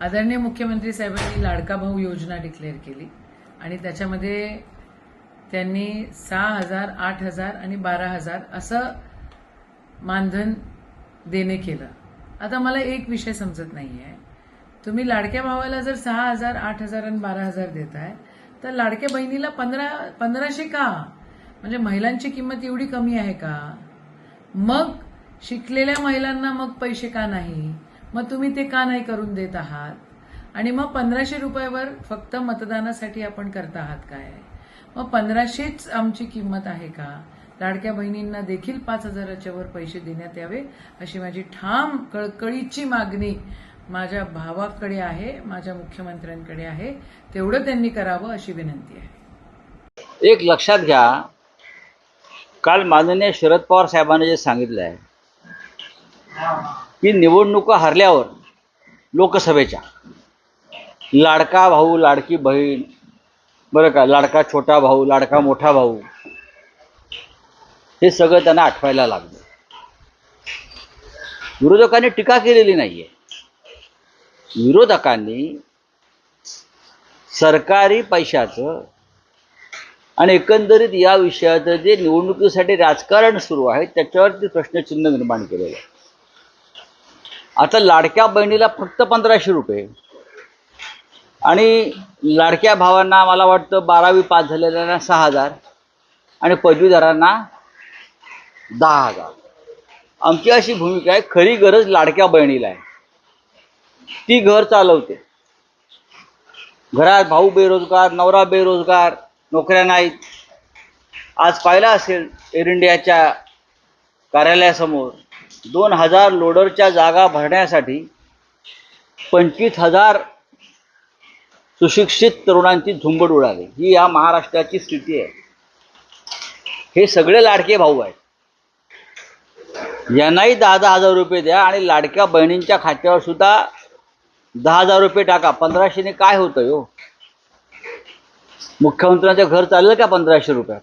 आदरणीय मुख्यमंत्री साहेबांनी लाडका भाऊ योजना डिक्लेअर केली. आणि त्याच्यामध्ये त्यांनी सहा हजार आठ हजार आणि बारा हजार असं मानधन देणे केलं. आता मला एक विषय समजत नाही आहे तुम्ही लाडक्या भावाला जर सहा हजार आठ हजार आणि बारा हजार देताय तर लाडक्या बहिणीला पंधरा पंधराशे का? म्हणजे महिलांची किंमत एवढी कमी आहे का? मग शिकलेल्या महिलांना मग पैसे का नाही? मग तुम्ही ते का नाही करून देत आहात? आणि मग पंधराशे रुपयावर फक्त मतदानासाठी आपण करत आहात काय? मग पंधराशेच आमची किंमत आहे का? लाडक्या बहिणींना देखील पाच हजाराच्या वर पैसे देण्यात यावे अशी माझी ठाम कळकळीची मागणी माझ्या भावाकडे आहे माझ्या मुख्यमंत्र्यांकडे आहे. तेवढं त्यांनी करावं अशी विनंती आहे. एक लक्षात घ्या काल माननीय शरद पवार साहेबांनी जे सांगितलं आहे की निवडणुका हरल्यावर लोकसभेच्या. लाडका भाऊ लाडकी बहीण बरं का लाडका छोटा भाऊ लाडका मोठा भाऊ हे सगळं त्यांना आठवायला लागलं. विरोधकांनी टीका केलेली नाहीये. विरोधकांनी सरकारी पैशाचं आणि एकंदरीत या विषयाचं जे निवडणुकीसाठी राजकारण सुरू आहे त्याच्यावरती प्रश्नचिन्ह निर्माण केलेलं आहे. आता लाडक्या बहिणीला फक्त पंधराशे रुपये. आणि लाडक्या भावांना मला वाटतं बारावी पास झालेल्यांना सहा हजार. आणि पदवीधरांना दहा हजार. आमची अशी भूमिका आहे खरी गरज लाडक्या बहिणीला आहे. ती घर चालवते. घरात भाऊ बेरोजगार नवरा बेरोजगार नोकऱ्या नाहीत. आज पाहिलं असेल एअर इंडियाच्या कार्यालयासमोर दोन हजार लोडरच्या जागा भरण्यासाठी पंचवीस हजार सुशिक्षित तरुणांची झुंबड उडाली. ही या महाराष्ट्राची स्थिती आहे. हे सगळे लाडके भाऊ आहेत. यांनाही दहा दहा हजार रुपये द्या आणि लाडक्या बहिणींच्या खात्यावर सुद्धा दहा हजार रुपये टाका. पंधराशेने काय होतं हो मुख्यमंत्र्यांचं घर चाललं का पंधराशे रुपयात?